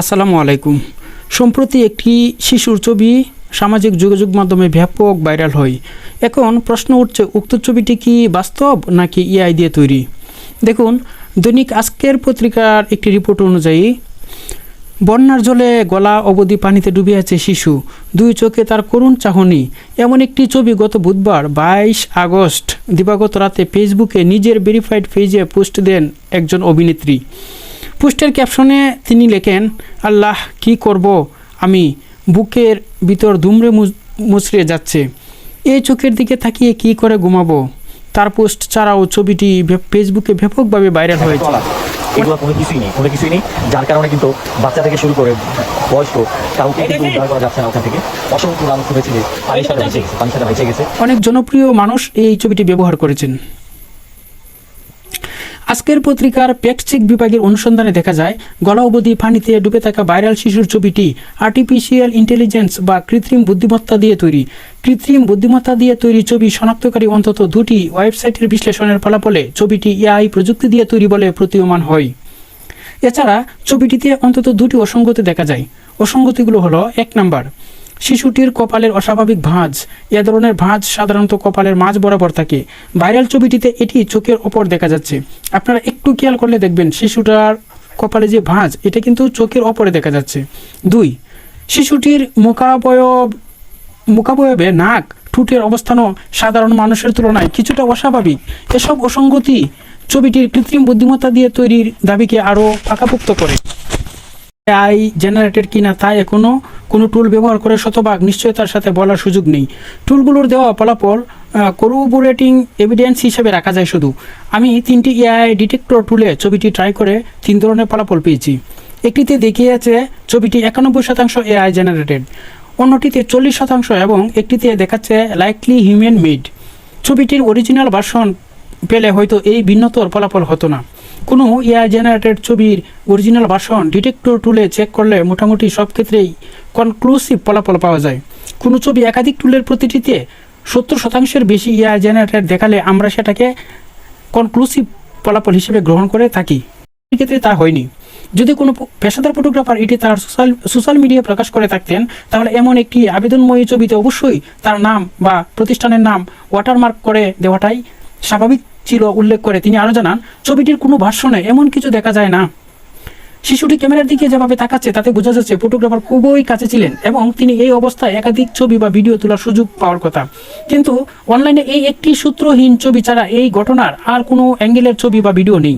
আসসালামু আলাইকুম। সম্প্রতি একটি শিশুর ছবি সামাজিক যোগাযোগ মাধ্যমে ব্যাপক ভাইরাল হয়। এখন প্রশ্ন উঠছে, উক্ত ছবিটি কি বাস্তব নাকি ইআই দিয়ে তৈরি? দেখুন, দৈনিক আজকের পত্রিকার একটি রিপোর্ট অনুযায়ী, বন্যার জলে গলা অবধি পানিতে ডুবে আছে শিশু। দুই চোখে তার করুণ চাহনি। এমন একটি ছবি গত বুধবার, বাইশ আগস্ট, দিবাগত রাতে ফেসবুকে নিজের ভেরিফাইড পেজে পোস্ট দেন একজন অভিনেত্রী। পোস্টের ক্যাপশনে তিনি লেখেন আল্লাহ কি করব আমি? বুকের ভিতর দুমড়ে মুচ- মুচড়ে যাচ্ছে। এই চোখের দিকে তাকিয়ে কি করে ঘুমাবো? তার পোস্ট ছাড়াও ছবিটি ফেসবুকে ব্যাপকভাবে ভাইরাল হয়েছে। এগুলো কোনো কিছুই নেই কোনো কিছুই নেই যার কারণে কিন্তু বাচ্চা থেকে শুরু করে বয়স্ক কাউকে কিন্তু উদ্ধার করা যাচ্ছে না ওখান থেকে। অসংখ্য মানুষ শুনেছি যে পানির সাথে ভেসে গেছে পানির সাথে ভেসে গেছে। অনেক জনপ্রিয় মানুষ এই ছবিটি ব্যবহার করেছেন। আজকের পত্রিকার প্যাকচিক বিভাগের অনুসন্ধানে দেখা যায়, গলা অবধি পানিতে ডুবে থাকা ভাইরাল শিশুর ছবিটি আর্টিফিশিয়াল ইন্টেলিজেন্স বা কৃত্রিম বুদ্ধিমত্তা দিয়ে তৈরি। কৃত্রিম বুদ্ধিমত্তা দিয়ে তৈরি ছবি শনাক্তকারী অন্তত দুটি ওয়েবসাইটের বিশ্লেষণের ফলাফলে ছবিটি এআই প্রযুক্তি দিয়ে তৈরি বলে প্রতীয়মান হয়। এছাড়া ছবিটিতে অন্তত দুটি অসঙ্গতি দেখা যায়। অসঙ্গতিগুলো হলো, এক নাম্বার শিশুটির কপালের অস্বাভাবিক ভাঁজ। এ ধরনের ভাঁজ সাধারণত কপালের মাঝ বরাবর থাকে। ভাইরাল ছবিটিতে এটি চোখের ওপর দেখা যাচ্ছে। আপনারা একটু খেয়াল করলে দেখবেন শিশুটার কপালে যে ভাঁজ, এটা কিন্তু চোখের ওপরে দেখা যাচ্ছে। দুই, শিশুটির মুখাবয়ব মুখাবয়বে নাক, ঠোঁটের অবস্থানও সাধারণ মানুষের তুলনায় কিছুটা অস্বাভাবিক। এসব অসঙ্গতি ছবিটির কৃত্রিম বুদ্ধিমত্তা দিয়ে তৈরির দাবিকে আরও পাকাপুক্ত করে। এআই জেনারেটেড কিনা তা এখনও কোনো টুল ব্যবহার করে শতভাগ নিশ্চয়তার সাথে বলার সুযোগ নেই। টুলগুলোর দেওয়া ফলাফল কোরোবোরেটিং এভিডেন্স হিসেবে রাখা যায় শুধু। আমি তিনটি এআই ডিটেক্টর টুলে ছবিটি ট্রাই করে তিন ধরনের ফলাফল পেয়েছি। একটিতে দেখিয়েছে ছবিটি একানব্বই শতাংশ এআই জেনারেটেড অন্যটিতে চল্লিশ শতাংশ এবং একটিতে দেখাচ্ছে লাইকলি হিউম্যান মেড ছবিটির অরিজিনাল ভার্সন পেলে হয়তো এই ভিন্নতর ফলাফল হতো না। কোনো এআই জেনারেটেড ছবির অরিজিনাল ভার্সন ডিটেক্টর টুলে চেক করলে মোটামুটি সব ক্ষেত্রেই কনক্লুসিভ ফলাফল পাওয়া যায়। কোনো ছবি একাধিক টুলের প্রতিটিতে সত্তর শতাংশের বেশি এআই জেনারেটেড দেখালে আমরা সেটাকে কনক্লুসিভ ফলাফল হিসেবে গ্রহণ করে থাকি। ক্ষেত্রে তা হয়নি। যদি কোনো পেশাদার ফটোগ্রাফার এটি তার সোশ্যাল সোশ্যাল মিডিয়ায় প্রকাশ করে থাকতেন, তাহলে এমন একটি আবেদনময়ী ছবিতে অবশ্যই তার নাম বা প্রতিষ্ঠানের নাম ওয়াটারমার্ক করে দেওয়াটাই স্বাভাবিক ছিল উল্লেখ করে। তিনি আরও জানান, ছবিটির কোনো ভার্সনে এমন কিছু দেখা যায় না। শিশুটি ক্যামেরার দিকে যেভাবে তাকাচ্ছে, তাতে বোঝা যাচ্ছে ফটোগ্রাফার খুবই কাছে ছিলেন এবং তিনি এই অবস্থায় একাধিক ছবি বা ভিডিও তোলার সুযোগ পাওয়ার কথা। কিন্তু অনলাইনে এই একটি সূত্রহীন ছবি ছাড়া এই ঘটনার আর কোনো অ্যাঙ্গেলের ছবি বা ভিডিও নেই।